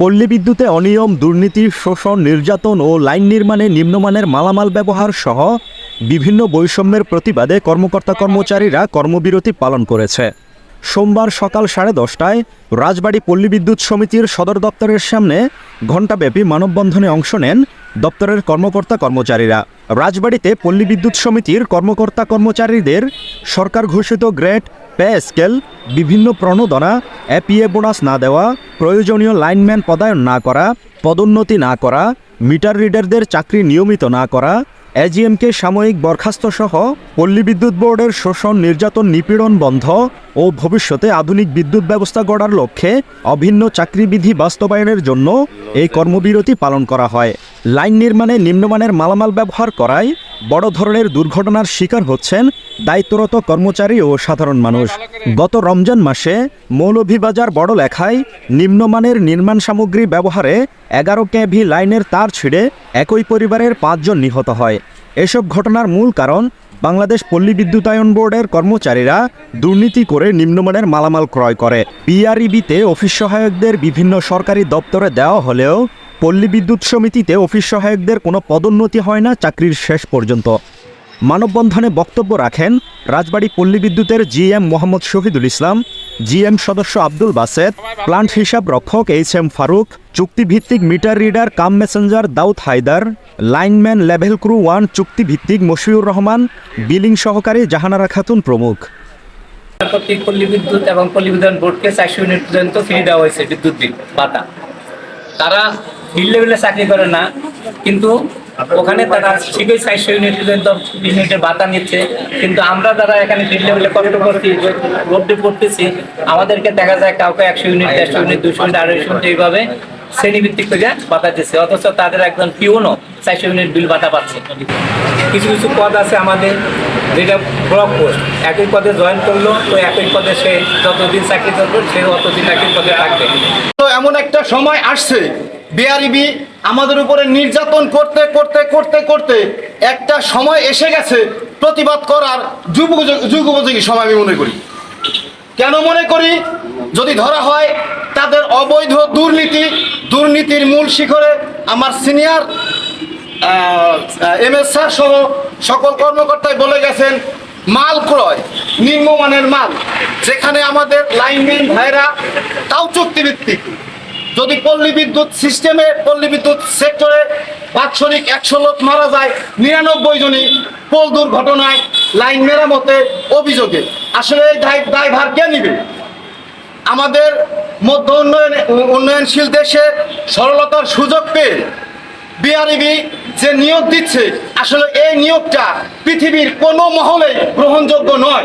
পল্লী বিদ্যুতে অনিয়ম দুর্নীতি শোষণ, নির্যাতন ও লাইন নির্মাণে নিম্নমানের মালামাল ব্যবহার সহ বিভিন্ন বৈষম্যের প্রতিবাদে কর্মকর্তা কর্মচারীরা কর্মবিরতি পালন করেছে। সোমবার সকাল সাড়ে দশটায় রাজবাড়ী পল্লী বিদ্যুৎ সমিতির সদর দপ্তরের সামনে ঘণ্টাব্যাপী মানববন্ধনে অংশ নেন দপ্তরের কর্মকর্তা কর্মচারীরা। রাজবাড়িতে পল্লী বিদ্যুৎ সমিতির কর্মকর্তা কর্মচারীদের সরকার ঘোষিত গ্রেড পে স্কেল, বিভিন্ন প্রণোদনা এপিএ বোনাস না দেওয়া, প্রয়োজনীয় লাইনম্যান পদায়ন না করা, পদোন্নতি না করা, মিটার রিডারদের চাকরি নিয়মিত না করা, এজিএমকে সাময়িক বরখাস্ত সহ পল্লী বিদ্যুৎ বোর্ডের শোষণ, নির্যাতন, নিপীড়ন বন্ধ ও ভবিষ্যতে আধুনিক বিদ্যুৎ ব্যবস্থা গড়ার লক্ষ্যে অভিন্ন চাকরিবিধি বাস্তবায়নের জন্য এই কর্মবিরতি পালন করা হয়। লাইন নির্মাণে নিম্নমানের মালামাল ব্যবহার করায় বড় ধরনের দুর্ঘটনার শিকার হচ্ছেন দায়িত্বরত কর্মচারী ও সাধারণ মানুষ। গত রমজান মাসে মৌলভীবাজার বড় লেখায় নিম্নমানের নির্মাণ সামগ্রী ব্যবহারে এগারো কেভি লাইনের তার ছিঁড়ে একই পরিবারের পাঁচজন নিহত হয়। এসব ঘটনার মূল কারণ বাংলাদেশ পল্লী বিদ্যুতায়ন বোর্ডের কর্মচারীরা দুর্নীতি করে নিম্নমানের মালামাল ক্রয় করে। বিআরইবিতে অফিস সহায়কদের বিভিন্ন সরকারি দপ্তরে দেওয়া হলেও পল্লী বিদ্যুৎ সমিতিতে অফিস সহায়কদের কোনো পদোন্নতি হয় না চাকরির শেষ পর্যন্ত। মানববন্ধনে বক্তব্য রাখেন রাজবাড়ী পল্লী বিদ্যুতের G M Mohammad Shahidul Islam. GM সদস্য আব্দুল বাসেদ, প্লান্ট হিসাব রক্ষক এইচ এম ফারুক, চুক্তিভিত্তিক meter reader cum messenger Daud Haider, lineman level crew one চুক্তিভিত্তিক মশিউর রহমান, বিলিং সহকারী জাহানারা খাতুন প্রমুখ। বিদ্যুৎ এবং পল্লী বিদ্যুৎ বোর্ডকে চারশো ইউনিট পর্যন্ত ফ্রি দেওয়া হয়েছে বিদ্যুৎ বিল, ভাতা। তারা ফিল্ড লেভেলে চাকরি করে না, কিন্তু ওখানে তারা ঠিকই চারশো ইউনিট পর্যন্ত ইউনিটের বাতা নিচ্ছে। কিন্তু আমরা যারা এখানে ফিল্ড লেভেলে কষ্ট করছি রোডে পড়তেছি আমাদেরকে দেখা যায় কাউকে একশো ইউনিট দেড়শো ইউনিট দুশো ইউনিট আড়াইশো ইউনিট এইভাবে শ্রেণীভিত্তিক করে ভাতা দিচ্ছে। অথচ তাদের একজন পিওনও চারশো ইউনিট বিল বাতা পাচ্ছে। কিছু কিছু পদ আছে আমাদের যেটা ব্লক পোস্ট। একই পদে জয়েন করল তো একই পদে সে যতদিন চাকরি করবে সে অতদিন একই পদে থাকবে। তো এমন একটা সময় আসছে বিআরইবি আমাদের উপরে নির্যাতন করতে করতে করতে করতে একটা সময় এসে গেছে প্রতিবাদ করার যুগ যুগ উপযোগী সময় আমি মনে করি। কেন মনে করি? যদি ধরা হয় তাদের অবৈধ দুর্নীতি, দুর্নীতির মূল শিখরে আমার সিনিয়র এম এস স্যার সহ সকল কর্মকর্তাই বলে গেছেন, মাল ক্রয়, নিম্নমানের মাল, যেখানে আমাদের লাইনম্যান ভাইরা তাও চুক্তিভিত্তিক। যদি পল্লী বিদ্যুৎ সিস্টেমে পল্লী বিদ্যুৎ সেক্টরে বাৎসরিক একশো লোক মারা যায়, নিরানব্বই জনই পোল দুর্ঘটনায় লাইন মেরামতে অভিযোগে। আসলে এই দায় দায়ভার কে নিবে? আমাদের মধ্য উন্নয়ন, উন্নয়নশীল দেশে সরলতার সুযোগ পেয়ে বিআরইবি যে নিয়োগ দিচ্ছে, আসলে এই নিয়োগটা পৃথিবীর কোনো মহলেই গ্রহণযোগ্য নয়।